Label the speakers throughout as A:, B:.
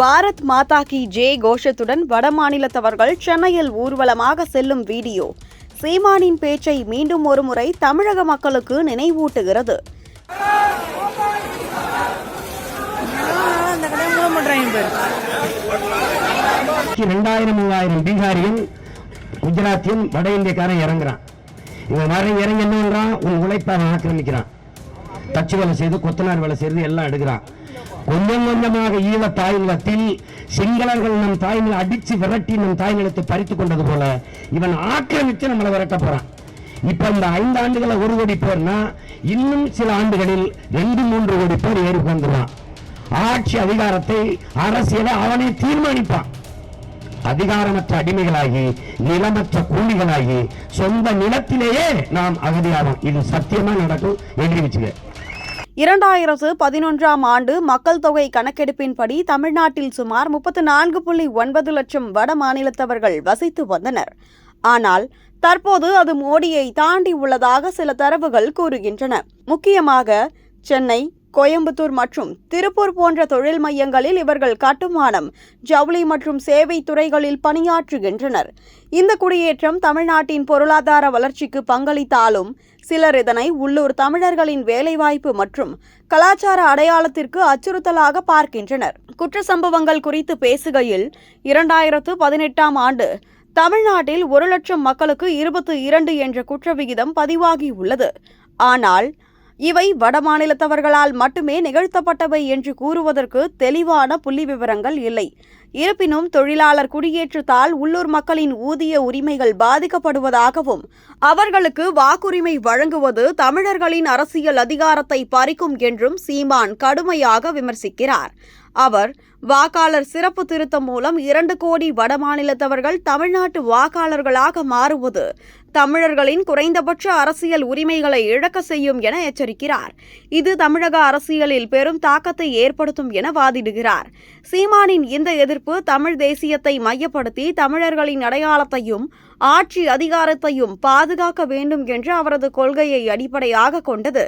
A: பாரத் மாதா கி J கோஷத்துடன் வடமாநிலத்தவர்கள் சென்னையில் ஊர்வலமாக செல்லும் வீடியோ. சீமானின் பேச்சை மீண்டும் ஒருமுறை தமிழக மக்களுக்கு நினைவூட்டுகிறது.
B: ரெண்டாயிரம் மூவாயிரம் பீகாரியும் குஜராத்தியும் வட இந்தியக்காரன் இறங்குறான். இவன் வர இறங்கி என்ன உன் உழைப்பை ஆக்கிரமிக்கிறான். தச்சு வேலை செய்து கொத்தனார் வேலை செய்து எல்லாம் எடுக்கிறான். கொஞ்சம் கொஞ்சமாக ஈழ தாய்நிலத்தில் சிங்களர்கள் நம் தாய்மலை அடிச்சு விரட்டி நம் தாய்நிலத்தை பறித்து கொண்டது போல இவன் ஆக்கிரமித்து நம்மளை விரட்ட போறான். இப்ப இந்த ஐந்து ஆண்டுகளை ஒரு கோடி பேர்னா இன்னும் சில ஆண்டுகளில் ரெண்டு மூன்று கோடி பேர் ஏறி வந்துருவான் ஆட்சி அதிகாரத்தை அரசியலை அவனே தீர்மானிப்பான். அதிகாரமற்ற அடிமைகளாகி நிலமற்ற கூலிகளாகி சொந்த நிலத்திலேயே நாம் அகதியாகும் இது சத்தியமா நடக்கும்? எழுதி வச்சுக்க.
A: இரண்டாயிரத்து பதினொன்றாம் ஆண்டு மக்கள் தொகை கணக்கெடுப்பின்படி தமிழ்நாட்டில் சுமார் முப்பத்து நான்கு புள்ளி ஒன்பது லட்சம் வட மாநிலத்தவர்கள் வசித்து வந்தனர். ஆனால் தற்போது அது மோடியை தாண்டி உள்ளதாக சில தரவுகள் கூறுகின்றன. முக்கியமாக சென்னை கோயம்புத்தூர் மற்றும் திருப்பூர் போன்ற தொழில் மையங்களில் இவர்கள் கட்டுமானம் ஜவுளி மற்றும் சேவை துறைகளில் பணியாற்றுகின்றனர். இந்த குடியேற்றம் தமிழ்நாட்டின் பொருளாதார வளர்ச்சிக்கு பங்களித்தாலும் சிலர் இதனை உள்ளூர் தமிழர்களின் வேலைவாய்ப்பு மற்றும் கலாச்சார அடையாளத்திற்கு அச்சுறுத்தலாக பார்க்கின்றனர். குற்ற சம்பவங்கள் குறித்து பேசுகையில் இரண்டாயிரத்து பதினெட்டாம் ஆண்டு தமிழ்நாட்டில் ஒரு லட்சம் மக்களுக்கு இருபத்தி இரண்டு என்ற குற்ற விகிதம் பதிவாகியுள்ளது. ஆனால் இவை வடமாநிலத்தவர்களால் மட்டுமே நிகழ்த்தப்பட்டவை என்று கூறுவதற்கு தெளிவான புள்ளி விவரங்கள் இல்லை. இருப்பினும் தொழிலாளர் குடியேற்றத்தால் உள்ளூர் மக்களின் ஊதிய உரிமைகள் பாதிக்கப்படுவதாகவும் அவர்களுக்கு வாக்குரிமை வழங்குவது தமிழர்களின் அரசியல் அதிகாரத்தை பறிக்கும் என்றும் சீமான் கடுமையாக விமர்சிக்கிறார். அவர் வாக்காளர் சிறப்பு திருத்தம் மூலம் இரண்டு கோடி வடமாநிலத்தவர்கள் தமிழ்நாட்டு வாக்காளர்களாக மாறுவது தமிழர்களின் குறைந்தபட்ச அரசியல் உரிமைகளை இழக்க செய்யும் என எச்சரிக்கிறார். இது தமிழக அரசியலில் பெரும் தாக்கத்தை ஏற்படுத்தும் என வாதிடுகிறார். சீமானின் இந்த எதிர்ப்பு தமிழ் தேசியத்தை மையப்படுத்தி தமிழர்களின் அடையாளத்தையும் ஆட்சி அதிகாரத்தையும் பாதுகாக்க வேண்டும் என்ற அவரது கொள்கையை அடிப்படையாக கொண்டது.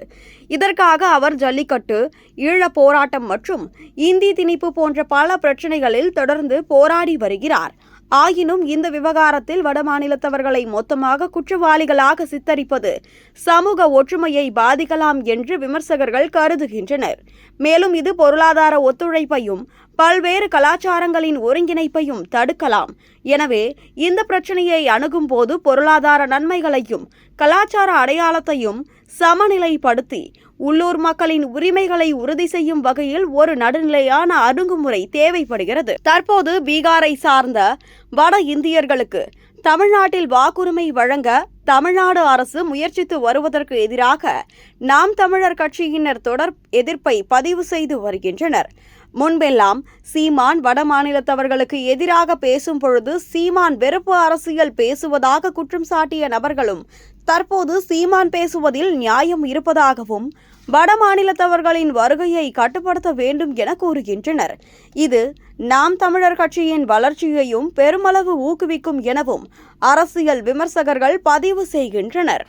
A: இதற்காக அவர் ஜல்லிக்கட்டு ஈழப் போராட்டம் மற்றும் இந்தி திணிப்பு போன்ற பல பிரச்சனைகளில் தொடர்ந்து போராடி வருகிறார். ஆயினும் இந்த விவகாரத்தில் வடமாநிலத்தவர்களை மொத்தமாக குற்றவாளிகளாக சித்தரிப்பது சமூக ஒற்றுமையை பாதிக்கலாம் என்று விமர்சகர்கள் கருதுகின்றனர். மேலும் இது பொருளாதார ஒத்துழைப்பையும் பல்வேறு கலாச்சாரங்களின் ஒருங்கிணைப்பையும் தடுக்கலாம். எனவே இந்த பிரச்சனையை அணுகும் போது பொருளாதார நன்மைகளையும் கலாச்சார அடையாளத்தையும் சமநிலைப்படுத்தி உள்ளூர் மக்களின் உரிமைகளை உறுதி செய்யும் வகையில் ஒரு நடுநிலையான அணுகுமுறை தேவைப்படுகிறது. தற்போது பீகாரை சார்ந்த வட இந்தியர்களுக்கு தமிழ்நாட்டில் வாக்குரிமை வழங்க தமிழ்நாடு அரசு முயற்சித்து வருவதற்கு எதிராக நாம் தமிழர் கட்சியினர் தொடர் எதிர்ப்பை பதிவு செய்து வருகின்றனர். முன்பெல்லாம் சீமான் வட மாநிலத்தவர்களுக்கு எதிராக பேசும் பொழுது சீமான் வெறுப்பு அரசியல் பேசுவதாக குற்றம் சாட்டிய நபர்களும் தற்போது சீமான் பேசுவதில் நியாயம் இருப்பதாகவும் வடமாநிலத்தவர்களின் வருகையை கட்டுப்படுத்த வேண்டும் என கூறுகின்றனர். இது நாம் தமிழர் கட்சியின் வளர்ச்சியையும் பெருமளவு ஊக்குவிக்கும் எனவும் அரசியல் விமர்சகர்கள் பதிவு செய்கின்றனர்.